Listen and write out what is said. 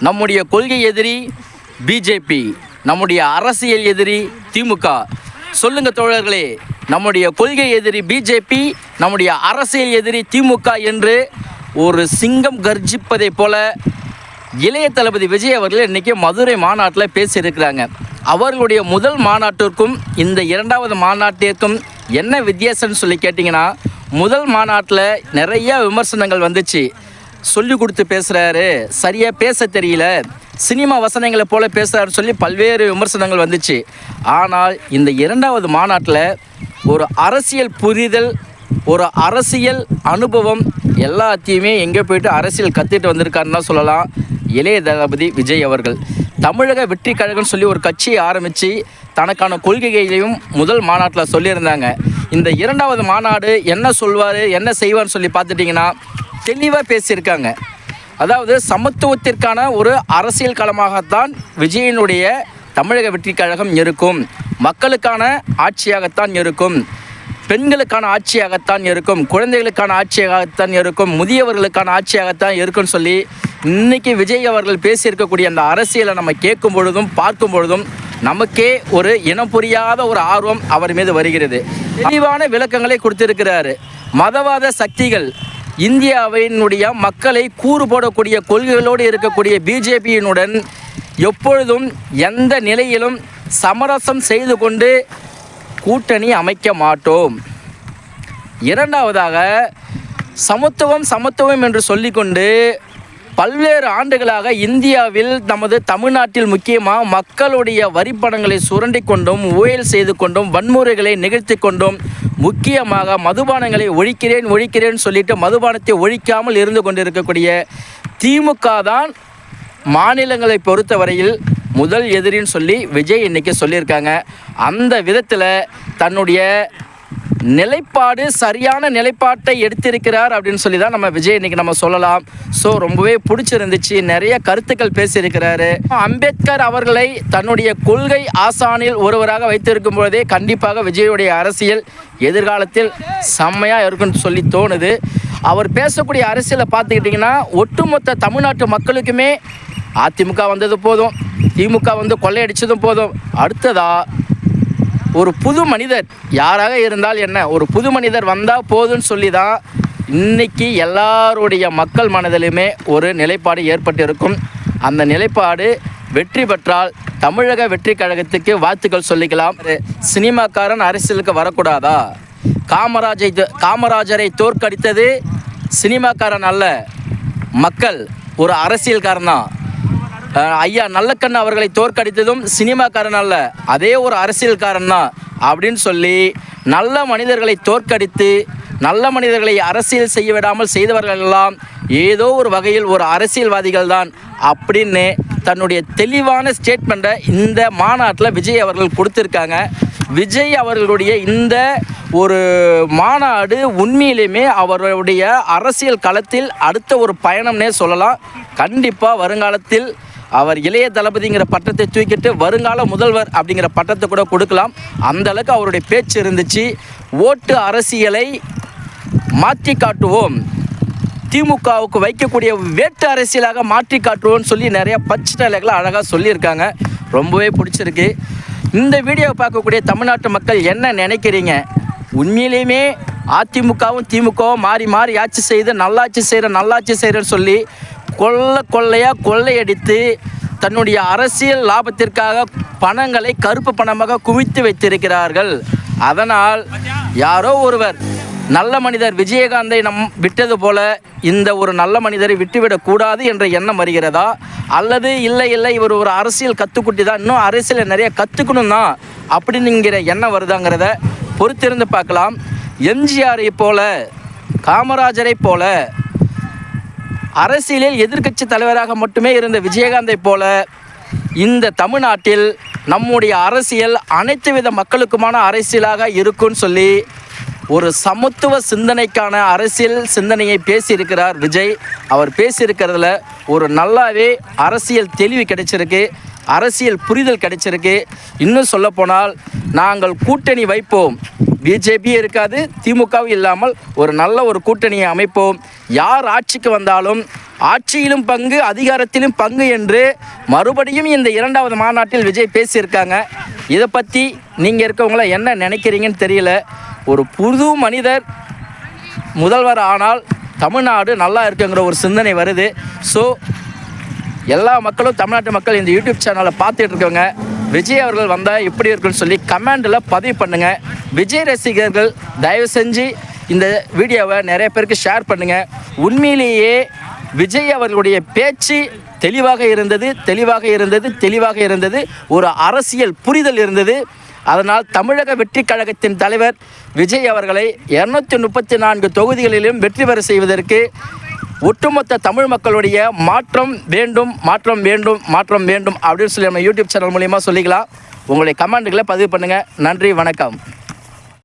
நம்முடைய கொள்கை எதிரி பிஜேபி நம்முடைய அரசியல் எதிரி திமுக. சொல்லுங்க தோழர்களே நம்முடைய கொள்கை எதிரி பிஜேபி நம்முடைய அரசியல் எதிரி திமுக என்று ஒரு சிங்கம் கர்ஜிப்பதைப் போல இளைய தளபதி விஜய் அவர்கள் இன்றைக்கி மதுரை மாநாட்டில் பேசியிருக்கிறாங்க. அவர்களுடைய முதல் மாநாட்டிற்கும் இந்த இரண்டாவது மாநாட்டிற்கும் என்ன வித்தியாசம்னு சொல்லி கேட்டிங்கன்னா முதல் மாநாட்டில் நிறைய விமர்சனங்கள் வந்துச்சு. சொல்லி கொடுத்து பேசுகிறாரு சரியாக பேச தெரியல. சினிமா வசனங்களை போல பேசுகிறாரு சொல்லி பல்வேறு விமர்சனங்கள் வந்துச்சு. ஆனால் இந்த இரண்டாவது மாநாட்டில் ஒரு அரசியல் புரிதல் ஒரு அரசியல் அனுபவம் எல்லாத்தையுமே எங்கே போயிட்டு அரசியல் கற்றுட்டு வந்திருக்காருன்னு சொல்லலாம். இளைய தளபதி விஜய் அவர்கள். தமிழக வெற்றி கழகம்னு சொல்லி ஒரு கட்சியை ஆரம்பித்து தனக்கான கொள்கைகளையும் முதல் மாநாட்டில் சொல்லியிருந்தாங்க. இந்த இரண்டாவது மாநாடு என்ன சொல்வார் என்ன செய்வார்னு சொல்லி பார்த்துட்டிங்கன்னா தெளிவாக பேசியிருக்காங்க. அதாவது சமத்துவத்திற்கான ஒரு அரசியல் களமாகத்தான் விஜயனுடைய தமிழக வெற்றி கழகம் இருக்கும். மக்களுக்கான ஆட்சியாகத்தான் இருக்கும். பெண்களுக்கான ஆட்சியாகத்தான் இருக்கும். குழந்தைகளுக்கான ஆட்சியாகத்தான் இருக்கும். முதியவர்களுக்கான ஆட்சியாகத்தான் இருக்கும்னு சொல்லி இன்றைக்கி விஜய் அவர்கள் பேசியிருக்கக்கூடிய அந்த அரசியலை நம்ம கேட்கும் பொழுதும் பார்க்கும் பொழுதும் நமக்கே ஒரு இனம் புரியாத ஒரு ஆர்வம் அவர் மீது வருகிறது. தெளிவான விளக்கங்களை கொடுத்திருக்கிறாரு. மதவாத சக்திகள் இந்தியாவினுடைய மக்களை கூறு போடக்கூடிய கொள்கைகளோடு இருக்கக்கூடிய பிஜேபியினுடன் எப்பொழுதும் எந்த நிலையிலும் சமரசம் செய்து கொண்டு கூட்டணி அமைக்க மாட்டோம். இரண்டாவதாக சமத்துவம் சமத்துவம் என்று சொல்லிக்கொண்டு பல்வேறு ஆண்டுகளாக இந்தியாவில் நமது தமிழ்நாட்டில் முக்கியமாக மக்களுடைய வரிப்பணங்களை சுரண்டி கொண்டும் ஊழல் செய்து கொண்டும் வன்முறைகளை நிகழ்த்தி கொண்டும் முக்கியமாக மதுபானங்களை ஒழிக்கிறேன் ஒழிக்கிறேன் சொல்லிட்டு மதுபானத்தை ஒழிக்காமல் இருந்து கொண்டிருக்கக்கூடிய திமுக தான் மாநிலங்களை பொறுத்தவரையில் முதல் எதிரின்னு சொல்லி விஜய் இன்னைக்கு சொல்லியிருக்காங்க. அந்த விதத்தில் தன்னுடைய நிலைப்பாடு சரியான நிலைப்பாட்டை எடுத்திருக்கிறார் அப்படின்னு சொல்லி தான் நம்ம விஜய் இன்னைக்கு நம்ம சொல்லலாம். ஸோ ரொம்பவே பிடிச்சிருந்துச்சு. நிறைய கருத்துக்கள் பேசியிருக்கிறாரு. அம்பேத்கர் அவர்களை தன்னுடைய கொள்கை ஆசானில் ஒருவராக வைத்திருக்கும் பொழுதே கண்டிப்பாக விஜயுடைய அரசியல் எதிர்காலத்தில் செம்மையாக இருக்குன்னு சொல்லி தோணுது. அவர் பேசக்கூடிய அரசியலை பார்த்துக்கிட்டிங்கன்னா ஒட்டுமொத்த தமிழ்நாட்டு மக்களுக்குமே அதிமுக வந்தது போதும் திமுக வந்து கொள்ளையடிச்சதும் போதும். அடுத்ததா ஒரு புது மனிதர். யாராக இருந்தால் என்ன? ஒரு புது மனிதர் வந்தால் போதும்னு சொல்லி தான் இன்றைக்கி எல்லாருடைய மக்கள் மனதிலுமே ஒரு நிலைப்பாடு ஏற்பட்டு இருக்கும் அந்த நிலைப்பாடு வெற்றி பெற்றால் தமிழக வெற்றி கழகத்துக்கு வாழ்த்துக்கள் சொல்லிக்கலாம். சினிமாக்காரன் அரசியலுக்கு வரக்கூடாதா? காமராஜை காமராஜரை தோற்கடித்தது சினிமாக்காரன் அல்ல. மக்கள் ஒரு அரசியல்காரன் தான். ஐயா நல்லக்கண்ணு அவர்களை தோற்கடித்ததும் சினிமாக்காரன் அல்ல அதே ஒரு அரசியல்காரன் தான் அப்படின்னு சொல்லி நல்ல மனிதர்களை தோற்கடித்து நல்ல மனிதர்களை அரசியல் செய்ய விடாமல் செய்தவர்கள் எல்லாம் ஏதோ ஒரு வகையில் ஒரு அரசியல்வாதிகள் தான் அப்படின்னு தன்னுடைய தெளிவான ஸ்டேட்மெண்ட்டை இந்த மாநாட்டில் விஜய் அவர்கள் கொடுத்துருக்காங்க. விஜய் அவர்களுடைய இந்த ஒரு மாநாடு உண்மையிலுமே அவருடைய அரசியல் களத்தில் அடுத்த ஒரு பயணம்னே சொல்லலாம். கண்டிப்பாக வருங்காலத்தில் அவர் இளைய தளபதிங்கிற பட்டத்தை தூக்கிட்டு வருங்கால முதல்வர் அப்படிங்கிற பட்டத்தை கூட கொடுக்கலாம். அந்த அளவுக்கு அவருடைய பேச்சு இருந்துச்சு. ஓட்டு அரசியலை மாற்றி காட்டுவோம். திமுகவுக்கு வைக்கக்கூடிய வேட்டு அரசியலாக மாற்றி காட்டுவோம்னு சொல்லி நிறைய பச்சை நிலைகளை அழகாக சொல்லியிருக்காங்க. ரொம்பவே பிடிச்சிருக்கு. இந்த வீடியோவை பார்க்கக்கூடிய தமிழ்நாட்டு மக்கள் என்ன நினைக்கிறீங்க? உண்மையிலேயுமே அதிமுகவும் திமுகவும் மாறி மாறி ஆட்சி செய்து நல்லாட்சி செய்கிற நல்லாட்சி செய்கிறேன்னு சொல்லி கொள்ள கொள்ளையாக கொள்ளையடித்து தன்னுடைய அரசியல் லாபத்திற்காக பணங்களை கருப்பு பணமாக குவித்து வைத்திருக்கிறார்கள். அதனால் யாரோ ஒருவர் நல்ல மனிதர் விஜயகாந்தை நம் விட்டது போல இந்த ஒரு நல்ல மனிதரை விட்டுவிடக்கூடாது என்ற எண்ணம் வருகிறதா? அல்லது இல்லை இல்லை இவர் ஒரு அரசியல் கற்றுக்குட்டி தான் இன்னும் அரசியலை நிறைய கற்றுக்கணும் தான் அப்படின்னுங்கிற எண்ணம் வருதாங்கிறத பொறுத்திருந்து பார்க்கலாம். எம்ஜிஆரை போல காமராஜரை போல அரசியலில் எதிர்க்கட்சி தலைவராக மட்டுமே இருந்த விஜயகாந்தை போல இந்த தமிழ்நாட்டில் நம்முடைய அரசியல் அனைத்து வித மக்களுக்குமான அரசியலாக இருக்கும்னு சொல்லி ஒரு சமத்துவ சிந்தனைக்கான அரசியல் சிந்தனையை பேசியிருக்கிறார் விஜய். அவர் பேசியிருக்கிறதுல ஒரு நல்லாவே அரசியல் தெளிவு கிடைச்சிருக்கு அரசியல் புரிதல் கிடைச்சிருக்கு. இன்னும் சொல்லப்போனால் நாங்கள் கூட்டணி வைப்போம். பிஜேபி இருக்காது திமுகவும் இல்லாமல் ஒரு நல்ல ஒரு கூட்டணியை அமைப்போம். யார் ஆட்சிக்கு வந்தாலும் ஆட்சியிலும் பங்கு அதிகாரத்திலும் பங்கு என்று மறுபடியும் இந்த இரண்டாவது மாநாட்டில் விஜய் பேசியிருக்காங்க. இதை பற்றி நீங்கள் இருக்கவங்கள என்ன நினைக்கிறீங்கன்னு தெரியல. ஒரு புது மனிதர் முதல்வர் ஆனால் தமிழ்நாடு நல்லா இருக்குங்கிற ஒரு சிந்தனை வருது. ஸோ எல்லா மக்களும் தமிழ்நாட்டு மக்கள் இந்த யூடியூப் சேனலை பார்த்துட்டு இருக்கவங்க விஜய் அவர்கள் வந்தால் எப்படி இருக்குன்னு சொல்லி கமெண்டில் பதிவு பண்ணுங்கள் விஜய் ரசிகர்கள் தயவு செஞ்சு இந்த வீடியோவை நிறைய பேருக்கு ஷேர் பண்ணுங்கள் உண்மையிலேயே விஜய் அவர்களுடைய பேச்சு தெளிவாக இருந்தது தெளிவாக இருந்தது தெளிவாக இருந்தது. ஒரு அரசியல் புரிதல் இருந்தது. அதனால் தமிழக வெற்றி கழகத்தின் தலைவர் விஜய் அவர்களை இரநூத்தி முப்பத்தி நான்கு தொகுதிகளிலும் வெற்றி பெற செய்வதற்கு ஒட்டுமொத்த தமிழ் மக்களுடைய மாற்றம் வேண்டும் மாற்றம் வேண்டும் மாற்றம் வேண்டும் அப்படின்னு சொல்லி நம்ம யூடியூப் சேனல் மூலியமாக சொல்லிக்கலாம். உங்களுடைய கமெண்ட்டுகளை பதிவு பண்ணுங்கள் நன்றி வணக்கம்.